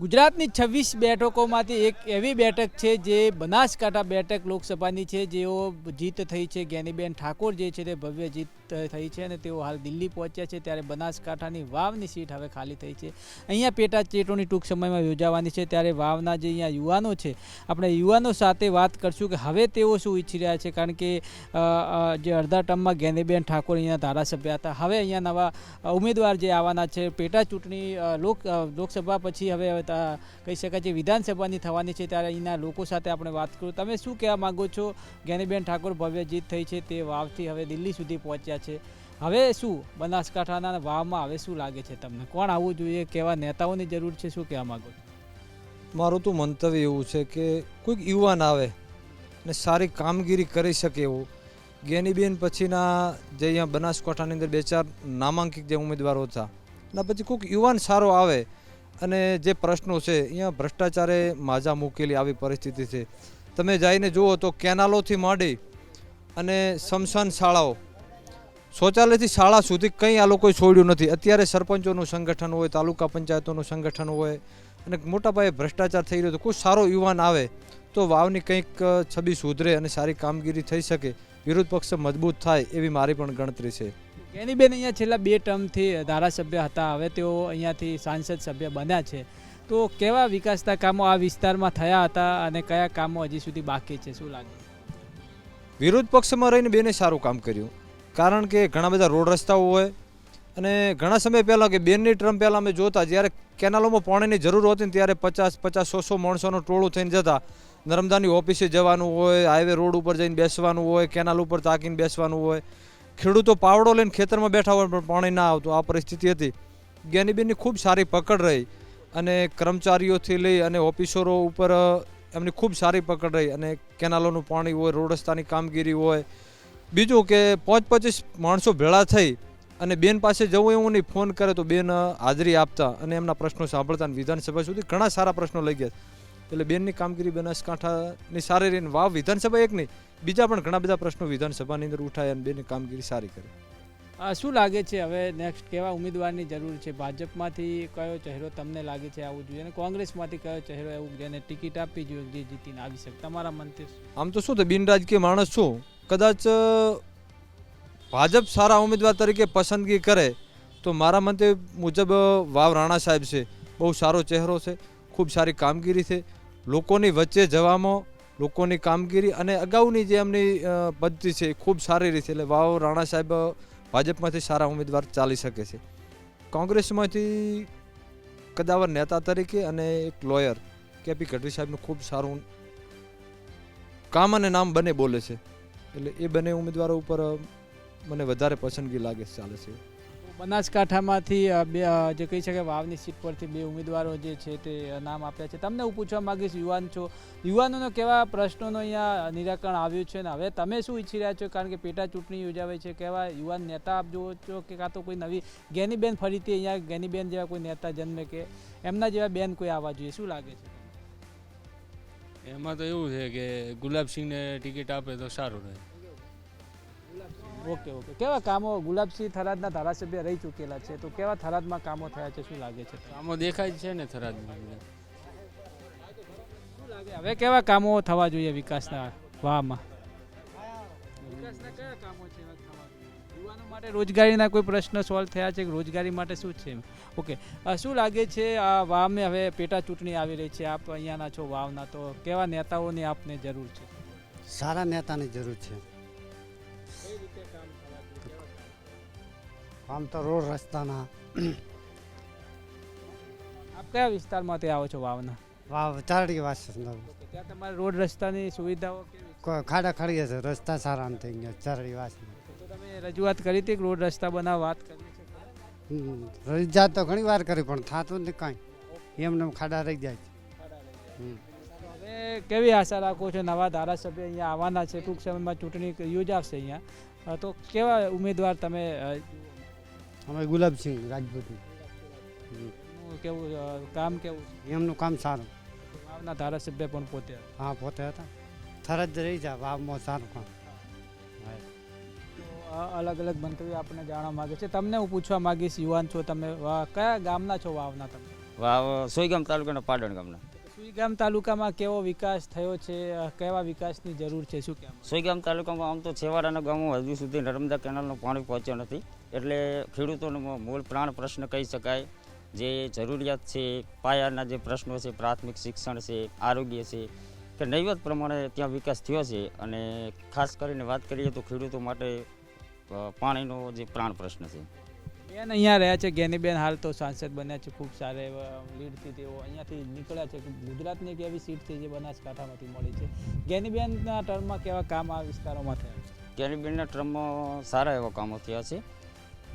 ગુજરાતની છવ્વીસ બેઠકોમાંથી એક એવી બેઠક છે જે બનાસકાંઠા બેઠક લોકસભાની છે, જેઓ જીત થઈ છે. જ્ઞાનીબેન ઠાકોર જે છે તે ભવ્ય જીત થઈ છે અને તેઓ હાલ દિલ્હી પહોંચ્યા છે ત્યારે બનાસકાંઠાની વાવની સીટ હવે ખાલી થઈ છે. અહીંયા પેટા ચેટોની ટૂંક સમયમાં યોજાવાની છે. ત્યારે વાવના જે અહીંયા યુવાનો છે, આપણે યુવાનો સાથે વાત કરશું કે હવે તેઓ શું ઈચ્છી રહ્યા છે. કારણ કે જે અડધા ટર્મમાં જ્ઞાનીબેન ઠાકોર અહીંયા ધારાસભ્ય હતા. હવે અહીંયા નવા ઉમેદવાર જે આવવાના છે, પેટા ચૂંટણી લોક લોકસભા પછી હવે કહી શકાય છે, વિધાનસભાની થવાની છે, ત્યારે અહીંના લોકો સાથે આપણે વાત કરું. તમે શું કહેવા માગો છો? જ્ઞાનીબેન ઠાકોર ભવ્ય જીત થઈ છે તે વાવથી હવે દિલ્હી સુધી પહોંચ્યા છે. હવે શું બનાસકાંઠાના વાવમાં હવે શું લાગે છે તમને? કોણ આવવું જોઈએ? કેવા નેતાઓની જરૂર છે? શું કહેવા માગો છો? મારું તો મંતવ્ય એવું છે કે કોઈક યુવાન આવે ને સારી કામગીરી કરી શકે એવું. ગેનીબેન પછીના જે અહીંયા બનાસકાંઠાની અંદર બે ચાર નામાંકિત જે ઉમેદવારો હતા, એના પછી કોઈક યુવાન સારો આવે અને જે પ્રશ્નો છે, અહીંયા ભ્રષ્ટાચારે માજા મૂકેલી આવી પરિસ્થિતિ છે. તમે જઈને જુઓ તો કેનાલોથી માંડી અને સમશાન શાળાઓ, શૌચાલયથી શાળા સુધી કંઈ આ લોકોએ છોડ્યું નથી. અત્યારે સરપંચોનું સંગઠન હોય, તાલુકા પંચાયતોનું સંગઠન હોય અને મોટા પાયે ભ્રષ્ટાચાર થઈ રહ્યો તો કોઈ સારો યુવાન આવે તો વાવની કંઈક છબી સુધરે અને સારી કામગીરી થઈ શકે. વિરોધ પક્ષ મજબૂત થાય એવી મારી પણ ગણતરી છે. જ્ઞાનીબેન અહીંયા છેલ્લા બે ટર્મથી ધારાસભ્ય હતા. હવે તેઓ અહીંયાથી સાંસદ સભ્ય બન્યા છે. તો કેવા વિકાસના કામો આ વિસ્તારમાં થયા હતા અને કયા કામો હજી સુધી બાકી છે? શું લાગે? વિરોધ પક્ષમાં રહીને બેને સારું કામ કર્યું. કારણ કે ઘણા બધા રોડ રસ્તાઓ હોય અને ઘણા સમય પહેલાં કે બેનની ટર્મ પહેલાં અમે જોતા, જ્યારે કેનાલોમાં પાણીની જરૂર હોતી ને ત્યારે પચાસ પચાસ, સો સો માણસોનું ટોળું થઈને જતા. નર્મદાની ઓફિસે જવાનું હોય, હાઈવે રોડ ઉપર જઈને બેસવાનું હોય, કેનાલ ઉપર તાકીને બેસવાનું હોય. ખેડૂતો પાવડો લઈને ખેતરમાં બેઠા હોય પણ પાણી ના આવતું. આ પરિસ્થિતિ હતી. જ્ઞાનીબેનની ખૂબ સારી પકડ રહી અને કર્મચારીઓથી લઈ અને ઓફિસરો ઉપર એમની ખૂબ સારી પકડ રહી અને કેનાલોનું પાણી હોય રોડ રસ્તાની કામગીરી હોય. બીજું કે પાંચ પચીસ માણસો ભેળા થઈ અને બેન પાસે જવું એવું નહીં, ફોન કરે તો બેન હાજરી આપતા અને એમના પ્રશ્નો સાંભળતા વિધાનસભા સુધી ઘણા સારા પ્રશ્નો લઈ ગયા. એટલે બેનની કામગીરી બનાસકાંઠાની સારી રહીને વાવ વિધાનસભા એક નહીં બીજા પણ ઘણા બધા પ્રશ્નો વિધાનસભાની અંદર ઉઠાય અને બેનની કામગીરી સારી કરી. આ શું લાગે છે હવે નેક્સ્ટ કેવા ઉમેદવારની જરૂર છે? ભાજપમાંથી કયો ચહેરો તમને લાગે છે આવવું જોઈએ અને કોંગ્રેસમાંથી કયો ચહેરો એવું જેને ટિકિટ આપવી જોઈએ જે જીતીને આવી શકે? તમારા મનથી આમ તો શું તે બિનરાજકીય માણસ છું. કદાચ ભાજપ સારા ઉમેદવાર તરીકે પસંદગી કરે તો મારા મતે મુજબ વાવ રાણા સાહેબ છે. બહુ સારો ચહેરો છે. ખૂબ સારી કામગીરી છે. લોકોની વચ્ચે જવામાં લોકોની કામગીરી અને અગાઉની જે એમની પદ્ધતિ છે ખૂબ સારી રીતે, એટલે વાવ રાણા સાહેબ ભાજપમાંથી સારા ઉમેદવાર ચાલી શકે છે. કોંગ્રેસમાંથી કદાવર નેતા તરીકે અને એક લોયર કેપી ગઢવી સાહેબનું ખૂબ સારું કામ અને નામ બંને બોલે છે. એટલે એ બંને ઉમેદવારો ઉપર મને વધારે પસંદગી લાગે ચાલે છે. બનાસકાંઠામાંથી બે જે કહી શકે વાવની સીટ પરથી બે ઉમેદવારો જે છે તે નામ આપ્યા છે. તમને હું પૂછવા માંગીશ, યુવાન છો, યુવાનોનો કેવા પ્રશ્નોનો અહીંયા નિરાકરણ આવ્યું છે? ને હવે તમે શું ઈચ્છી રહ્યા છો? કારણ કે પેટા ચૂંટણી યોજાવે છે, કેવા યુવાન નેતા આપ જુઓ છો કે કાં તો કોઈ નવી ગેનીબેન ફરીથી અહીંયા ગેનીબેન જેવા કોઈ નેતા જન્મે કે એમના જેવા બેન કોઈ આવવા જોઈએ? શું લાગે છે? એમાં તો એવું છે કે ગુલાબસિંહને ટિકિટ આપે તો સારું રહે. Okay okay. કેવા કામો ગુલાબસિંહ થરાદના ધારાસભ્ય રહી ચૂકેલા છે? તો કેવા થરાદમાં કામો થયા છે? શું લાગે છે? કામો દેખાય છે ને થરાદમાં શું લાગે? હવે કેવા કામો થવા જોઈએ વિકાસના વાહમાં? વિકાસના કયા કામો છે એવા થવા જોઈએ? યુવાનો માટે રોજગારીના કોઈ પ્રશ્ન સોલ્વ થયા છે? કે રોજગારી માટે શું છે ઓકે. શું લાગે છે આ વાવને હવે પેટા ચૂંટણી આવી રહી છે? આપ અહીંયાના છો વાવના તો કેવા નેતાઓની આપને જરૂર છે? સારા નેતાની જરૂર છે. આમ તો રોડ રસ્તાના. આપ કયા વિસ્તારમાંથી આવો છો વાવના? વાવ ચારડી વાસ ત્યાં તમારે રોડ રસ્તાની સુવિધાઓ કેવી ખાડા ખાડી છે રસ્તા સારા થઈ ગયા ચારડી વાસ તો તમે રજૂઆત કરી હતી કે રોડ રસ્તા બનાવવા વાત કરી છે? રજા તો ઘણી વાર કરી પણ થતું નથી કાંઈ. એમને એમ ખાડા રહી જાય છે. હમ. હવે કેવી આશા રાખો છો? નવા ધારાસભ્ય અહીંયા આવવાના છે ટૂંક સમયમાં ચૂંટણી યોજાશે અહીંયા. અ, તો કેવા ઉમેદવાર તમે અ, અમે ગુલાબસિંહ રાજપૂત. હમ. કેવું કામ કેવું એમનું કામ સારું. વાવના ધારાસભ્ય પણ પોતે હા પોતે હતા. થરજ રહી જાય વાવમાં સારું કામ. તો અલગ અલગ મંતવ્ય આપણે જાણવા માગે છે. તમને હું પૂછવા માંગીશ યુવાન છો તમે વા- કયા ગામના છો વાવના તમે? વાવ સુઈગામ તાલુકાના પાટણ ગામના. સુઈગામ તાલુકામાં કેવો વિકાસ થયો છે કેવા વિકાસની જરૂર છે શું કહેવા સુઈગામ તાલુકામાં આમ તો છેવાડાના ગામો હજુ સુધી નર્મદા કેનાલનું પાણી પહોંચ્યો નથી. એટલે ખેડૂતોનો મૂળ પ્રાણ પ્રશ્ન કહી શકાય. જે જરૂરિયાત છે પાયાના જે પ્રશ્નો છે પ્રાથમિક શિક્ષણ છે આરોગ્ય છે કે નૈવત પ્રમાણે ત્યાં વિકાસ થયો છે. અને ખાસ કરીને વાત કરીએ તો ખેડૂતો માટે પાણીનો જે પ્રાણ પ્રશ્ન છે. બેન અહીંયા રહ્યા છે ગેનીબેન હાલ તો સાંસદ બન્યા છે ખૂબ સારા એવા લીડથી તેઓ અહીંયાથી નીકળ્યા છે. ગુજરાતની એક એવી સીટ છે જે બનાસકાંઠામાંથી મળી છે. ગેનીબેનના ટર્મમાં કેવા કામ આ વિસ્તારોમાં થયા? છે કેરીબેનના ટ્રમમાં સારા એવા કામો થયા છે.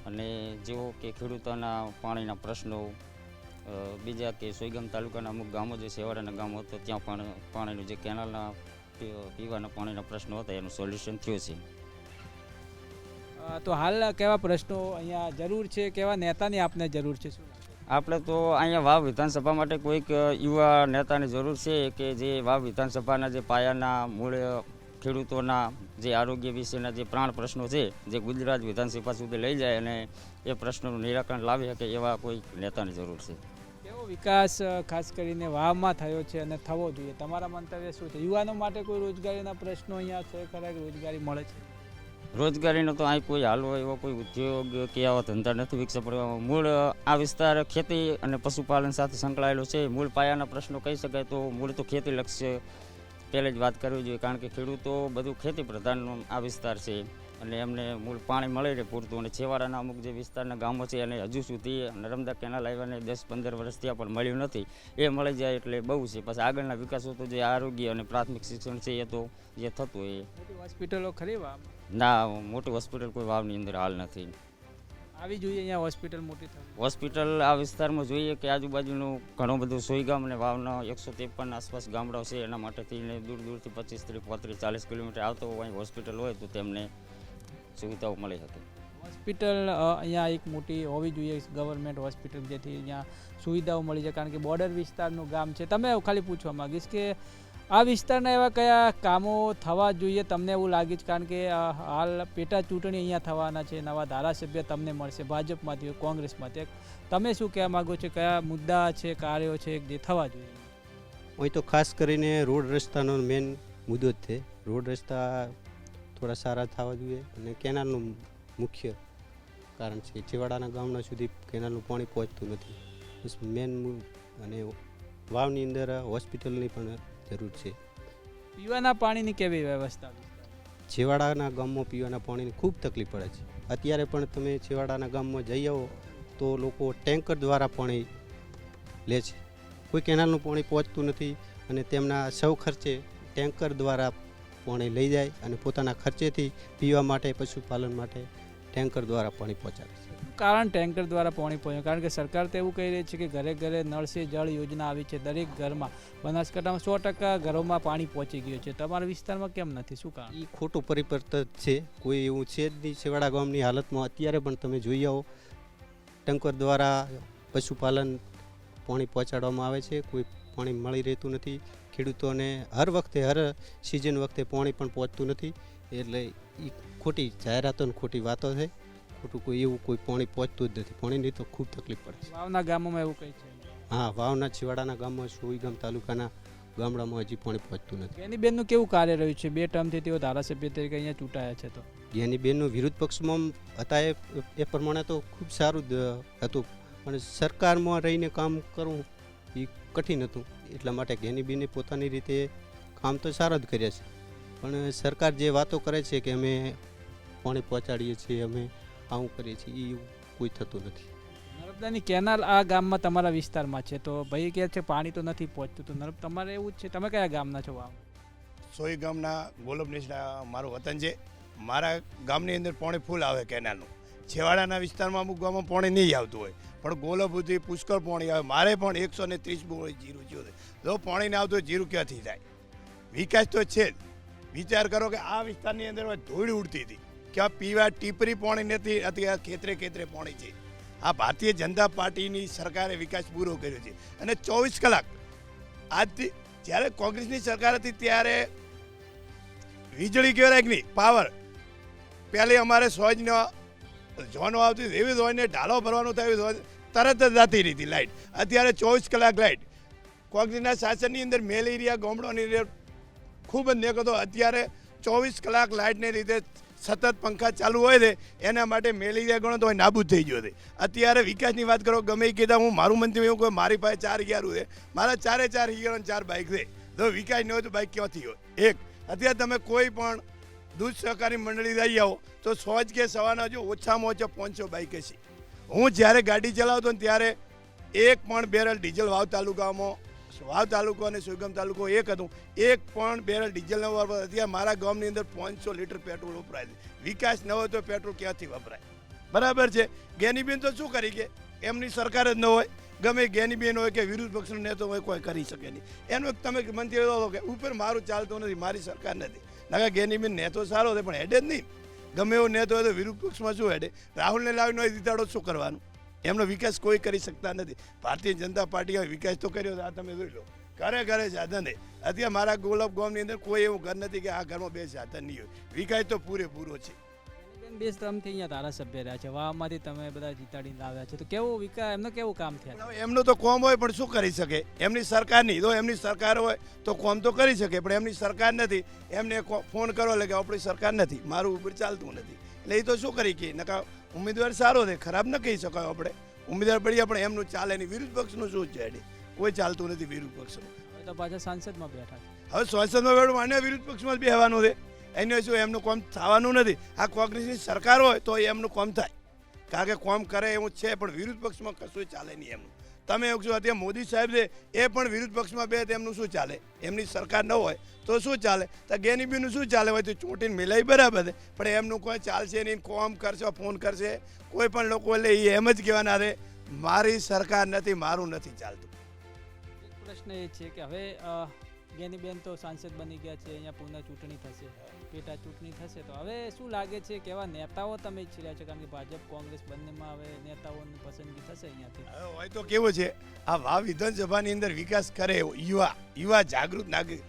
અને જેઓ કે ખેડૂતોના પાણીના પ્રશ્નો બીજા કે સોયગામ તાલુકાના અમુક ગામો જે સેવાડાના ગામો હતો ત્યાં પણ પાણીનું જે કેનાલના પીવાના પાણીના પ્રશ્નો હતા એનું સોલ્યુશન થયું છે. તો હાલ કેવા પ્રશ્નો અહીંયા જરૂર છે? કેવા નેતાની આપને જરૂર છે? શું આપણે તો અહીંયા વાવ વિધાનસભા માટે કોઈક યુવા નેતાની જરૂર છે કે જે વાવ વિધાનસભાના જે પાયાના મૂળ ખેડૂતોના જે આરોગ્ય વિશેના જે પ્રાણ પ્રશ્નો છે જે ગુજરાત વિધાનસભા સુધી લઈ જાય અને એ પ્રશ્નોનું નિરાકરણ લાવી શકે એવા કોઈ નેતાની જરૂર છે. કેવો વિકાસ ખાસ કરીને વાવમાં થયો છે અને થવો જોઈએ? તમારા મંતવ્ય શું છે? યુવાનો માટે કોઈ રોજગારીના પ્રશ્નો અહીંયા છે? ખરા રોજગારી મળે છે? રોજગારીનો તો અહીં કોઈ હાલવો એવો કોઈ ઉદ્યોગ કે આવા ધંધા નથી વિકસા પડવા મૂળ આ વિસ્તાર ખેતી અને પશુપાલન સાથે સંકળાયેલો છે. મૂળ પાયાના પ્રશ્નો કહી શકાય તો મૂળ તો ખેતી લક્ષ્ય પહેલે જ વાત કરવી જોઈએ કારણ કે ખેડૂતો બધું ખેતી પ્રધાનનો આ વિસ્તાર છે. અને એમને મૂળ પાણી મળે રહે પૂરતું અને છેવાડાના અમુક જે વિસ્તારના ગામો છે અને હજુ સુધી નર્મદા કેનાલ આવ્યાને દસ પંદર વર્ષ ત્યાં પણ મળ્યું નથી. એ મળી જાય એટલે બહુ છે. પછી આગળના વિકાસો તો જે આરોગ્ય અને પ્રાથમિક શિક્ષણ છે એ તો જે થતું હોય એ. હોસ્પિટલો ખરી ના મોટી હોસ્પિટલ કોઈ વાવની અંદર હાલ નથી. આવી જોઈએ અહીંયા હોસ્પિટલ મોટી થવી હોસ્પિટલ આ વિસ્તારમાં જોઈએ કે આજુબાજુનું ઘણું બધું સોયગામ અને વાવના એકસો ત્રેપન આસપાસ ગામડાઓ છે. એના માટે થઈને દૂર દૂરથી પચીસ ત્રીસ પોત્રીસ ચાલીસ કિલોમીટર આવતો હોય અહીં હોસ્પિટલ હોય તો તેમને સુવિધાઓ મળી શકે. હોસ્પિટલ અહીંયા એક મોટી હોવી જોઈએ ગવર્મેન્ટ હોસ્પિટલ જેથી અહીંયા સુવિધાઓ મળી જાય. કારણ કે બોર્ડર વિસ્તારનું ગામ છે. તમે ખાલી પૂછવા માંગીશ કે આ વિસ્તારના એવા કયા કામો થવા જોઈએ તમને એવું લાગે છે? કારણ કે હાલ પેટા ચૂંટણી અહીંયા થવાના છે, નવા ધારાસભ્ય તમને મળશે, ભાજપમાંથી કોંગ્રેસમાંથી તમે શું કહેવા માગો છો? કયા મુદ્દા છે, કાર્યો છે, જે થવા જોઈએ? હોય તો ખાસ કરીને રોડ રસ્તાનો મેન મુદ્દો જ છે. રોડ રસ્તા થોડા સારા થવા જોઈએ અને કેનાલનું મુખ્ય કારણ છે છેવાડાના ગામના સુધી કેનાલનું પાણી પહોંચતું નથી. મેન અને વાવની અંદર હોસ્પિટલની પણ જરૂર છે. પીવાના પાણીની કેવી વ્યવસ્થા? છેવાડાના ગામમાં પીવાના પાણીની ખૂબ તકલીફ પડે છે. અત્યારે પણ તમે છેવાડાના ગામમાં જઈ આવો તો લોકો ટેન્કર દ્વારા પાણી લે છે. કોઈ કેનાલનું પાણી પહોંચતું નથી અને તેમના સૌ ખર્ચે ટેન્કર દ્વારા પાણી લઈ જાય અને પોતાના ખર્ચેથી પીવા માટે પશુપાલન માટે ટેન્કર દ્વારા પાણી પહોંચાડે છે. કારણ ટેન્કર દ્વારા પાણી પહોંચ્યું કારણ કે સરકાર તો એવું કહી રહી છે કે ઘરે ઘરે નળ સે જળ યોજના આવી છે દરેક ઘરમાં. બનાસકાંઠામાં સો ટકા ઘરોમાં પાણી પહોંચી ગયું છે. તમારા વિસ્તારમાં કેમ નથી? શું કારણ? એ ખોટું પરિવર્તન છે. કોઈ એવું છે જ નહીં. છેવાડા ગામની હાલતમાં અત્યારે પણ તમે જોઈ આવો. ટેન્કર દ્વારા પશુપાલન પાણી પહોંચાડવામાં આવે છે. કોઈ પાણી મળી રહેતું નથી. ખેડૂતોને હર વખતે હર સિઝન વખતે પાણી પણ પહોંચતું નથી. એટલે એ ખોટી જાહેરાતો ને ખોટી વાતો છે. ખોટું કોઈ એવું કોઈ પાણી પહોંચતું જ નથી. પાણીની તો ખૂબ તકલીફ પડે છે. વાવના ગામોમાં એવું કંઈ છે? હા વાવના છેવાડાના ગામમાં સોઈગામ તાલુકાના ગામડામાં હજી પાણી પહોંચતું નથી. એની બેનનું કેવું કાર્ય રહ્યું છે? બે ટર્મથી તેઓ ધારાસભ્ય તરીકે અહીંયા ચૂંટાયા છે તો. જેની બેનનું વિરુદ્ધ પક્ષમાં હતા એ એ પ્રમાણે તો ખૂબ સારું જ હતું. પણ સરકારમાં રહીને કામ કરવું એ કઠિન હતું. એટલા માટે ઘેની બેને પોતાની રીતે કામ તો સારા જ કર્યા છે. પણ સરકાર જે વાતો કરે છે કે અમે પાણી પહોંચાડીએ છીએ અમે આવું કરીએ છીએ એ કોઈ થતું નથી. નર્મદાની કેનાલ આ ગામમાં તમારા વિસ્તારમાં છે તો ભાઈ કહે છે પાણી તો નથી પહોંચતું તો નર્મ તમારે એવું જ છે તમે કયા ગામના છો આમ? સોઈ ગામના ગોલબ નેસડા મારું વતન છે. મારા ગામની અંદર પાણી ફૂલ આવે કેનાલનું. છેવાડાના વિસ્તારમાં અમુક ગામમાં પાણી નહીં આવતું હોય પણ ગોલબુથી પુષ્કળ પાણી આવે. મારે પણ એકસો ને ત્રીસ બોળી જીરું તો જો પાણી ના આવતું હોય જીરું ક્યાંથી થાય? વિકાસ તો છે જ. વિચાર કરો કે આ વિસ્તારની અંદર ધૂળ ઉડતી હતી કે આ પીવા ટીપરી પોણી નથી અત્યારે ખેતરે ખેતરે પોણી છે. આ ભારતીય જનતા પાર્ટીની સરકારે વિકાસ પૂરો કર્યો છે. અને ચોવીસ કલાક આજથી જ્યારે કોંગ્રેસની સરકાર હતી ત્યારે વીજળી કહેવાય કે નહીં, પાવર. પહેલી અમારે સોજનો ઝોનો આવતી એવી ધોઈને ઢાલો ભરવાનો થાય, એવી તરત જ જતી રહી હતી લાઇટ અત્યારે ચોવીસ કલાક લાઇટ કોંગ્રેસના શાસનની અંદર મેલેરિયા ગામડોની અંદર ખૂબ જ નેક અત્યારે ચોવીસ કલાક લાઇટને લીધે સતત પંખા ચાલુ હોય છે, એના માટે મેલેરિયા ગણો તો નાબૂદ થઈ ગયો છે. અત્યારે વિકાસની વાત કરો, ગમે એ કીધા હું મારું મંત્રી એવું કહું, મારી પાસે ચાર ગિયારું છે. મારા ચારે ચાર હિયારો ચાર બાઇક છે. તો વિકાસ ન હોય તો બાઇક ક્યાંથી હોય? એક, અત્યારે તમે કોઈ પણ દૂધ સહકારી મંડળી લઈ આવો, તો સો જ કે સવારના જો ઓછામાં ઓછા પાંચસો બાઇક છે હું જ્યારે ગાડી ચલાવતો ત્યારે એક પણ બેરલ ડીઝલ વાવ તાલુકામાં વાવ તાલુકો અને સુગમ તાલુકો એક હતું. એક પણ બેરલ ડીઝલ ન વાપરતા અત્યારે મારા ગામની અંદર પાંચસો લીટર પેટ્રોલ વપરાય છે. વિકાસ ન હોય તો પેટ્રોલ ક્યાંથી વપરાય? બરાબર છે? ગેનીબેન તો શું કરી કે એમની સરકાર જ ન હોય. ગમે જ્ઞાનીબેન હોય કે વિરુદ્ધ પક્ષનો નેતો હોય, કોઈ કરી શકે નહીં. એનું તમે મંત્રી એવો કે ઉપર મારું ચાલતું નથી, મારી સરકાર નથી. નકા જ્ઞાનીબેન નેતો સારો છે, પણ હેડે જ નહીં. ગમે એવો નેતો હોય તો વિરુદ્ધ પક્ષમાં શું હેડે? રાહુલને લાવીને હોય જીતાડો શું કરવાનું? એમનો વિકાસ કોઈ કરી શકતા નથી. ભારતીય જનતા પાર્ટીએ વિકાસ તો કર્યો આ તમે જોઈ લો. ઘરે ઘરે સાધન છે અત્યારે મારા ગોલબ ગામની અંદર કોઈ એવું ઘર નથી કે આ ઘરમાં બે સાધન નહીં હોય. વિકાસ તો પૂરેપૂરો છે. બેન બે ટર્મથી અહીંયા ધારાસભ્ય રહ્યા છે વાવમાંથી તમે બધા જીતાડીને લાવ્યા છે. તો કેવું વિકાસ એમનો કેવું કામ થયા? એમનું તો કોમ હોય પણ શું કરી શકે? એમની સરકાર નહીં. તો એમની સરકાર હોય તો કોમ તો કરી શકે પણ એમની સરકાર નથી. એમને ફોન કરો એટલે કે આપણી સરકાર નથી. મારું ઉપર ચાલતું નથી. એટલે એ તો શું કરી કે નકા ઉમેદવાર સારો છે ખરાબ ન કહી શકાય આપણે. ઉમેદવાર પડીએ પણ એમનું ચાલે નહીં. વિરુદ્ધ પક્ષનું શું છે એડી? કોઈ ચાલતું નથી વિરુદ્ધ પક્ષનું. હવે તો પાછા સાંસદમાં બેઠા હવે સંસદમાં બેઠું માન્ય વિરુદ્ધ પક્ષમાં જ બેહવાનું છે. એને શું એમનું કોમ થવાનું નથી. આ કોંગ્રેસની સરકાર હોય તો એમનું કોમ થાય. કારણ કે કોમ કરે એવું છે પણ વિરુદ્ધ પક્ષમાં કશું ચાલે નહીં એમનું. તમે એવું અત્યારે મોદી સાહેબ છે, એ પણ વિરોધ પક્ષમાં બે, તેમનું શું ચાલે? એમની સરકાર ન હોય તો શું ચાલે? તો ગેનીબીનું શું ચાલે હોય? તો ચૂંટીને મિલાઈ બરાબર છે. પણ એમનું કોઈ ચાલશે નહીં, કોમ કરશે, ફોન કરશે. કોઈ પણ લોકો એટલે એ એમ જ કહેવાના રહે મારી સરકાર નથી, મારું નથી ચાલતું. પ્રશ્ન એ છે કે હવે જ્ઞાનીબેન તો સાંસદ બની ગયા છે, અહીંયા પુનઃ ચૂંટણી થશે. પેટા ચૂંટણી થશે તો હવે શું લાગે છે? કેવા નેતાઓ તમે ઈચ્છી છે? કારણ કે ભાજપ, કોંગ્રેસ બંનેમાં હવે નેતાઓની પસંદગી થશે અહીંયાથી. હવે હોય તો કેવું છે? આ વાવ વિધાનસભાની અંદર વિકાસ કરે યુવા યુવા જાગૃત નાગરિક.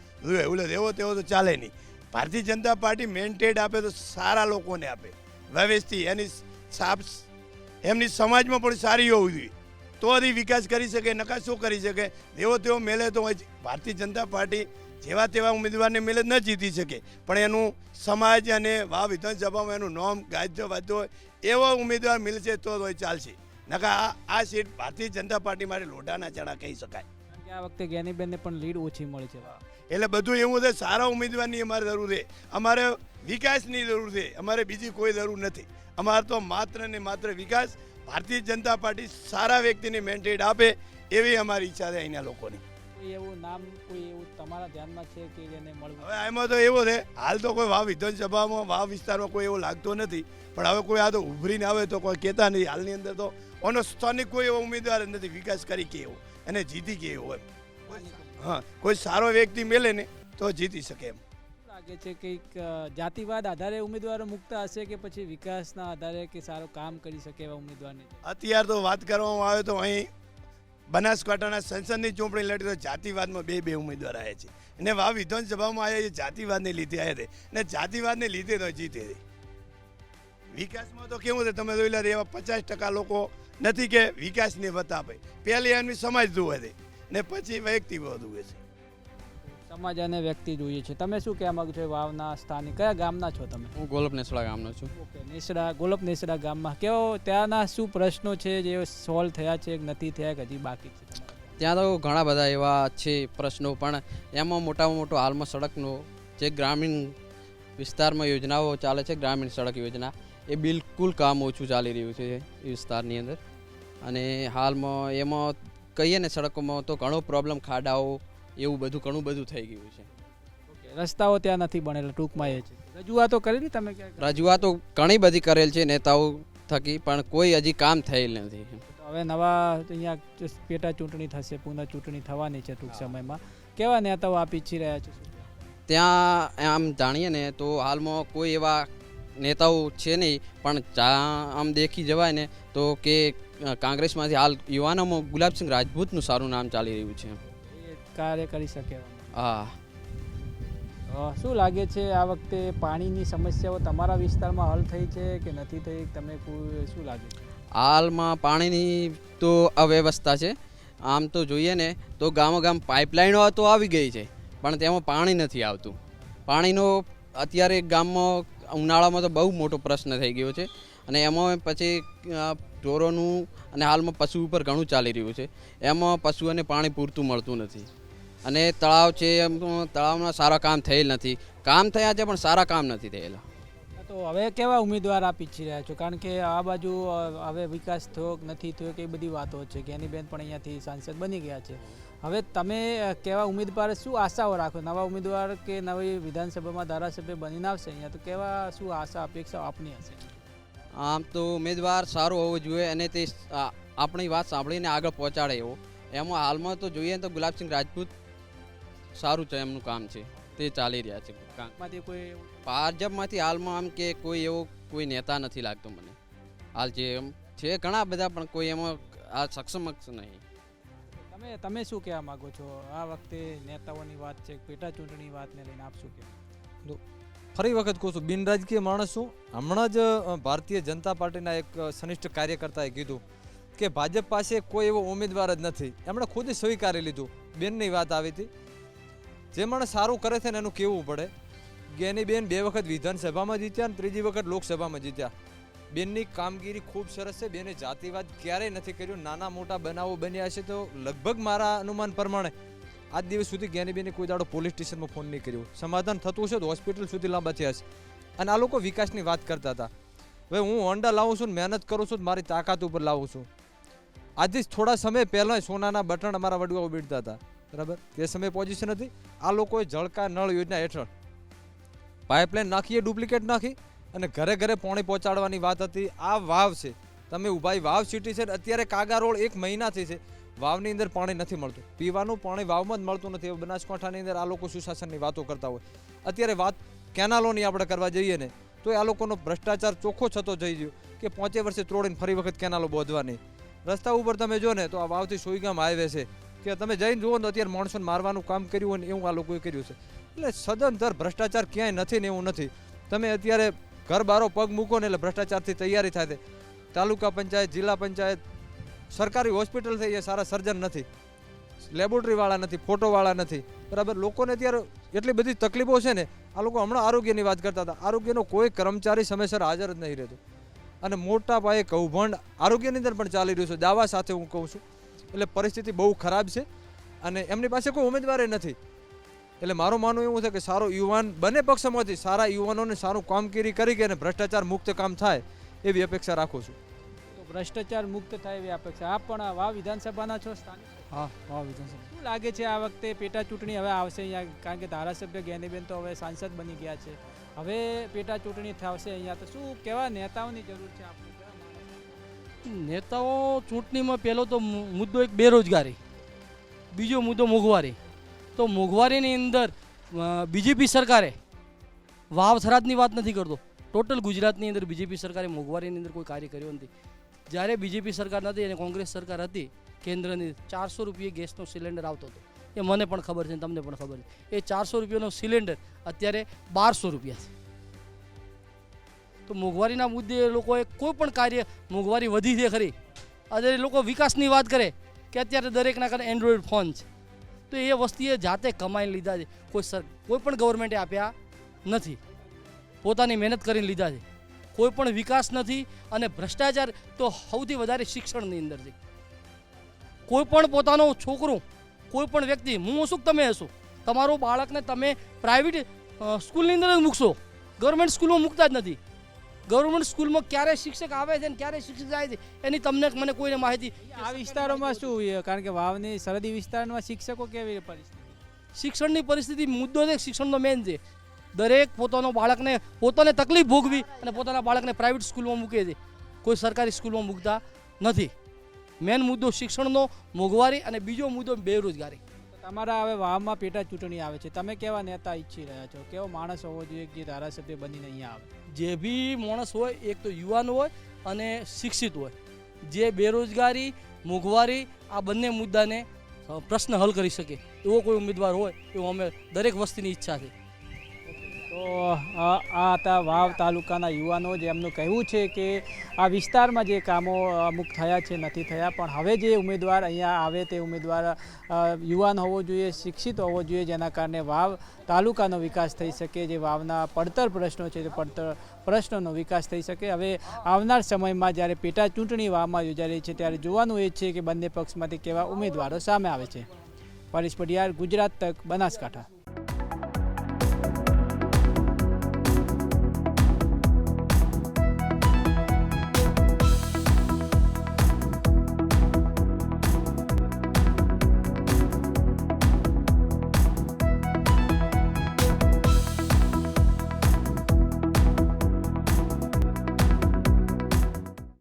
એવું એવો તેવો તો ચાલે નહીં. ભારતીય જનતા પાર્ટી મેન્ટેડ આપે તો સારા લોકોને આપે. વ્યવસ્થિત, એની સાફ એમની સમાજમાં પણ સારી હોવી જોઈએ. તો જ વિકાસ કરી શકે નકા શું કરી શકે. એવો તેવો મેલે તો. ભારતીય જનતા પાર્ટી જેવા તેવા ઉમેદવારને મેલે ન જીતી શકે. પણ એનું સમાજ અને વાવ વિધાનસભામાં એનું નોમ ગાજ્ય વાજ્ય હોય એવો ઉમેદવાર મિલશે તો ચાલશે. નકા આ સીટ ભારતીય જનતા પાર્ટી માટે લોઢાના ચણા કહી શકાય. આ વખતે જ્ઞાનીબેનને પણ લીડ ઓછી મળી છે. એટલે બધું એવું છે સારા ઉમેદવારની અમારે જરૂર છે. અમારે વિકાસની જરૂર છે. અમારે બીજી કોઈ જરૂર નથી. અમારે તો માત્ર ને માત્ર વિકાસ ભારતીય જનતા પાર્ટી સારા વ્યક્તિને મેન્ટેડ આપે એવી અમારી ઈચ્છા છે અહીંના લોકોની. એવું નામ કોઈ એવું તમારા ધ્યાનમાં છે કે એને મળવું? હવે એમાં તો એવો છે હાલ તો કોઈ વાવ વિધાનસભામાં વાવ વિસ્તારમાં કોઈ એવો લાગતો નથી. પણ હવે કોઈ આ તો ઉભરીને આવે તો કોઈ કહેતા નથી હાલની અંદર તો ઓનો સ્થાનિક કોઈ એવો ઉમેદવાર નથી. વિકાસ કરી કે એવો? એને જીતી કે એવો એમ? હા કોઈ સારો વ્યક્તિ મેલે ને તો જીતી શકે એમ. લાગે છે કંઈક જાતિવાદ આધારે ઉમેદવારો મુકતા હશે કે પછી વિકાસના આધારે કે સારું કામ કરી શકે એવા ઉમેદવારને? અત્યારે તો વાત કરવામાં આવે તો અહીં બનાસકાંઠાના સંસદની ચૂંટણી લડી તો જાતિવાદમાં બે બે ઉમેદવાર આવ્યા છે. અને વા વિધાનસભામાં આવ્યા એ જાતિવાદને લીધે આવ્યા છે ને જાતિવાદને લીધે તો જીતે છે વિકાસમાં તો કેવું છે, તમે જોઈ લે એવા પચાસ ટકા લોકો નથી કે વિકાસને વત આપે. પહેલી એમની સમાજ જુએ છે. ને પછી વ્યક્તિ જુએ છે. સમાજ અને વ્યક્તિ જોઈએ છે. તમે શું કહેવા માંગો છો? વાવના સ્થાનિક કયા ગામના છો તમે? હું ગોલપ નેસડા ગામનો છું. ઓકે નેસડા ગોલપ નેસડા ગામમાં. કેવો ત્યાંના શું પ્રશ્નો છે જે સોલ્વ થયા છે નથી થયા કે હજી બાકી છે? ત્યાં તો ઘણા બધા એવા છે પ્રશ્નો પણ એમાં મોટામાં મોટો હાલમાં સડકનો જે ગ્રામીણ વિસ્તારમાં યોજનાઓ ચાલે છે ગ્રામીણ સડક યોજના એ બિલકુલ કામ ઓછું ચાલી રહ્યું છે એ વિસ્તારની અંદર. અને હાલમાં એમાં કહીએ ને સડકોમાં તો ઘણો પ્રોબ્લેમ ખાડાઓ એવું બધું ઘણું બધું થઈ ગયું છે. રસ્તાઓ ત્યાં નથી બનેલા ટૂંકમાં એ છે. રજૂઆતો કરેલી તમે રજૂઆતો ઘણી બધી કરેલ છે નેતાઓ થકી પણ કોઈ હજી કામ થયેલ નથી. હવે નવા અહીંયા પેટા ચૂંટણી થશે પુનઃ ચૂંટણી થવાની છે ટૂંક સમયમાં. કેવા નેતાઓ આપ ઈચ્છી રહ્યા છો? ત્યાં આમ જાણીએ ને તો હાલમાં કોઈ એવા નેતાઓ છે નહીં પણ જ્યાં આમ દેખી જવાય ને તો કે કોંગ્રેસમાંથી હાલ યુવાનોમાં ગુલાબસિંહ રાજપૂતનું સારું નામ ચાલી રહ્યું છે. કાર્ય કરી શકે હા. શું લાગે છે આ વખતે પાણીની સમસ્યાઓ તમારા વિસ્તારમાં હલ થઈ છે કે નથી થઈ? તમે શું લાગે? હાલમાં પાણીની તો અવ્યવસ્થા છે. આમ તો જોઈએ ને તો ગામો ગામ પાઇપલાઇનો તો આવી ગઈ છે પણ તેમાં પાણી નથી આવતું. પાણીનો અત્યારે ગામમાં ઉનાળામાં તો બહુ મોટો પ્રશ્ન થઈ ગયો છે. અને એમાં પછી ઢોરોનું અને હાલમાં પશુ ઉપર ઘણું ચાલી રહ્યું છે. એમાં પશુઓને પાણી પૂરતું મળતું નથી. અને તળાવ છે એમ તળાવમાં સારા કામ થયેલ નથી. કામ થયા છે પણ સારા કામ નથી થયેલા. તો હવે કેવા ઉમેદવાર આપી ઈચ્છી રહ્યા છો? કારણ કે આ બાજુ હવે વિકાસ થયો નથી થયો કે એ બધી વાતો છે જ્ઞાનીબેન પણ અહીંયાથી સાંસદ બની ગયા છે. હવે તમે કેવા ઉમેદવાર શું આશાઓ રાખો? નવા ઉમેદવાર કે નવી વિધાનસભામાં ધારાસભ્ય બનીને આવશે અહીંયા? તો કેવા શું આશા અપેક્ષાઓ આપની હશે? આમ તો ઉમેદવાર સારો હોવો જોઈએ અને તે આપણી વાત સાંભળીને આગળ પહોંચાડે એવો. એમાં હાલમાં તો જોઈએ તો ગુલાબસિંહ રાજપૂત સારું છે એમનું કામ છે તે ચાલી રહ્યા છે. કાંકમાંથી કોઈ ભાજપમાંથી હાલમાં આમ કે કોઈ એવો કોઈ નેતા નથી લાગતો મને. હાલ જે એમ છે ઘણા બધા પણ કોઈ એમાં આ સક્ષમ નહીં. તમે તમે શું કહેવા માગો છો? આ વખતે નેતાઓની વાત છે પેટા ચૂંટણી વાતને લઈને આપ શું કહેવા? ફરી વખત કહું છું બિનરાજકીય માણસ છું. હમણાં જ ભારતીય જનતા પાર્ટીના એક સનિષ્ઠ કાર્યકર્તાએ કીધું કે ભાજપ પાસે કોઈ એવો ઉમેદવાર જ નથી. એમણે ખુદ સ્વીકારી લીધું. બેનની વાત આવી હતી. જે માણસ સારું કરે છે ને એનું કેવું પડે? ગેની બેન બે વખત વિધાનસભામાં જીત્યા અને ત્રીજી વખત લોકસભામાં જીત્યા. બેનની કામગીરી ખૂબ સરસ છે. બેને જાતિવાદ ક્યારેય નથી કર્યું. નાના મોટા બનાવો બન્યા છે તો લગભગ મારા અનુમાન પ્રમાણે આજ દિવસ સુધી જ્ઞાનીબેને કોઈ દાડો પોલીસ સ્ટેશનમાં ફોન નહીં કર્યો. સમાધાન થતું હશે તો હોસ્પિટલ સુધી લાંબા થયા છે અને આ લોકો વિકાસની વાત કરતા હતા. હવે હું હોન્ડા લાવું છું મહેનત કરું છું મારી તાકાત ઉપર લાવું છું. આજે થોડા સમય પહેલાં સોનાના બટન અમારા વડવાઓ બીડતા હતા. બરાબર? તે સમયે પોઝિશન હતી. આ લોકોએ જળકા નળ યોજના હેઠળ પાઇપલાઇન નાખીએ ડુપ્લિકેટ નાખી અને ઘરે ઘરે પાણી પહોંચાડવાની વાત હતી. આ વાવ છે. તમે ઉભાઈ વાવ સિટી છે અત્યારે કાગા રોડ એક મહિનાથી છે. વાવની અંદર પાણી નથી મળતું. પીવાનું પાણી વાવમાં જ મળતું નથી. બનાસકાંઠાની અંદર આ લોકો સુશાસનની વાતો કરતા હોય. અત્યારે વાત કેનાલોની આપણે કરવા જઈએ ને, તો આ લોકોનો ભ્રષ્ટાચાર ચોખ્ખો થતો જઈ ગયો કે પાંચે વર્ષે ત્રોડીને ફરી વખત કેનાલો બોધવાની. રસ્તા ઉપર તમે જો ને, તો આ વાવથી સોઈગામ હાઈવે છે. કે તમે જઈને જુઓ ને અત્યારે માણસોને મારવાનું કામ કર્યું હોય ને એવું આ લોકોએ કર્યું છે. એટલે સદંતર ભ્રષ્ટાચાર ક્યાંય નથી ને એવું નથી. તમે અત્યારે ઘર બારો પગ મૂકો ને એટલે ભ્રષ્ટાચારથી તૈયારી થાય છે. તાલુકા પંચાયત, જિલ્લા પંચાયત, સરકારી હોસ્પિટલ થઈ એ સારા સર્જન નથી. લેબોરેટરીવાળા નથી, ફોટોવાળા નથી. બરાબર, લોકોને અત્યારે એટલી બધી તકલીફો છે ને, આ લોકો હમણાં આરોગ્યની વાત કરતા હતા. આરોગ્યનો કોઈ કર્મચારી સમયસર હાજર જ નહીં રહેતો. અને મોટા પાયે કૌભાંડ આરોગ્યની અંદર પણ ચાલી રહ્યું છે. દાવા સાથે હું કહું છું. એટલે પરિસ્થિતિ બહુ ખરાબ છે અને એમની પાસે કોઈ ઉમેદવારે નથી. એટલે મારું માનવું એવું છે કે સારો યુવાન બંને પક્ષમાંથી સારા યુવાનોને સારું કામગીરી કરી કે અને ભ્રષ્ટાચાર મુક્ત કામ થાય એવી અપેક્ષા રાખું છું. તો ભ્રષ્ટાચાર મુક્ત થાય એવી અપેક્ષા. આપ પણ વાવ વિધાનસભાના છો સ્થાનિક? હા વા વિધાનસભા. શું લાગે છે આ વખતે પેટા ચૂંટણી હવે આવશે અહીંયા? કારણ કે ધારાસભ્ય જ્ઞાનીબેન તો હવે સાંસદ બની ગયા છે. હવે પેટા ચૂંટણી થશે અહીંયા. તો શું કેવા નેતાઓની જરૂર છે આપણે? નેતાઓ ચૂંટણીમાં પહેલો તો મુદ્દો એક બેરોજગારી, બીજો મુદ્દો મોંઘવારી. તો મોંઘવારીની અંદર બીજેપી સરકારે વાવ થરાદની વાત નથી કરતો. ટોટલ ગુજરાતની અંદર બીજેપી સરકારે મોંઘવારીની અંદર કોઈ કાર્ય કર્યો નથી. જ્યારે બીજેપી સરકાર નથી અને કોંગ્રેસ સરકાર હતી, કેન્દ્રની ચારસો રૂપિયે ગેસનો સિલિન્ડર આવતો હતો. એ મને પણ ખબર છે તમને પણ ખબર છે. એ ચારસો રૂપિયાનો સિલિન્ડર અત્યારે બારસો રૂપિયા છે. તો મોંઘવારીના મુદ્દે લોકોએ કોઈ પણ કાર્ય મોંઘવારી વધી છે ખરી. અત્યારે લોકો વિકાસની વાત કરે કે અત્યારે દરેકના ઘરે એન્ડ્રોઈડ ફોન છે. તો એ વસ્તીએ જાતે કમાઈને લીધા છે. કોઈ સર, કોઈ પણ ગવર્મેન્ટે આપ્યા નથી. પોતાની મહેનત કરીને લીધા છે. કોઈ પણ વિકાસ નથી અને ભ્રષ્ટાચાર તો સૌથી વધારે શિક્ષણની અંદર છે. કોઈ પણ પોતાનો છોકરો, કોઈ પણ વ્યક્તિ, હું શું તમે હશો? તમારું બાળકને તમે પ્રાઇવેટ સ્કૂલની અંદર જ મૂકશો. ગવર્મેન્ટ સ્કૂલમાં મૂકતા જ નથી. ગવર્મેન્ટ સ્કૂલમાં ક્યારે શિક્ષક આવે છે ને ક્યારે શિક્ષક જાય છે એની તમને મને કોઈને માહિતી આ વિસ્તારોમાં શું હોય કારણ કે વાવની સરહદી વિસ્તારમાં શિક્ષકો કેવી પરિસ્થિતિ? શિક્ષણની પરિસ્થિતિ મુદ્દો છે શિક્ષણનો મેન છે. દરેક પોતાનો બાળકને પોતાને તકલીફ ભોગવી અને પોતાના બાળકને પ્રાઇવેટ સ્કૂલમાં મૂકે છે. કોઈ સરકારી સ્કૂલમાં મૂકતા નથી. મેન મુદ્દો શિક્ષણનો મોંઘવારી અને બીજો મુદ્દો બેરોજગારી. તમારા હવે વાવમાં પેટા ચૂંટણી આવે છે. તમે કેવા નેતા ઈચ્છી રહ્યા છો? કેવો માણસ હોવો જોઈએ જે ધારાસભ્ય બનીને અહીંયા આવે? જે બી માણસ હોય, એક તો યુવાન હોય અને શિક્ષિત હોય. જે બેરોજગારી, મોંઘવારી, આ બંને મુદ્દાને પ્રશ્ન હલ કરી શકે એવો કોઈ ઉમેદવાર હોય એવું અમે દરેક વસ્તીની ઈચ્છા છે. તો આ હતા વાવ તાલુકાના યુવાનો જે એમનું કહેવું છે કે આ વિસ્તારમાં જે કામો અમુક થયા છે, નથી થયા, પણ હવે જે ઉમેદવાર અહીંયા આવે તે ઉમેદવાર યુવાન હોવો જોઈએ, શિક્ષિત હોવો જોઈએ, જેના કારણે વાવ તાલુકાનો વિકાસ થઈ શકે, જે વાવના પડતર પ્રશ્નો છે તે પડતર પ્રશ્નોનો વિકાસ થઈ શકે. હવે આવનાર સમયમાં જ્યારે પેટા ચૂંટણી વાવમાં યોજાઈ રહી છે, ત્યારે જોવાનું એ છે કે બંને પક્ષમાંથી કેવા ઉમેદવારો સામે આવે છે. પરેશ પડિયાર ગુજરાત તક, બનાસકાંઠા.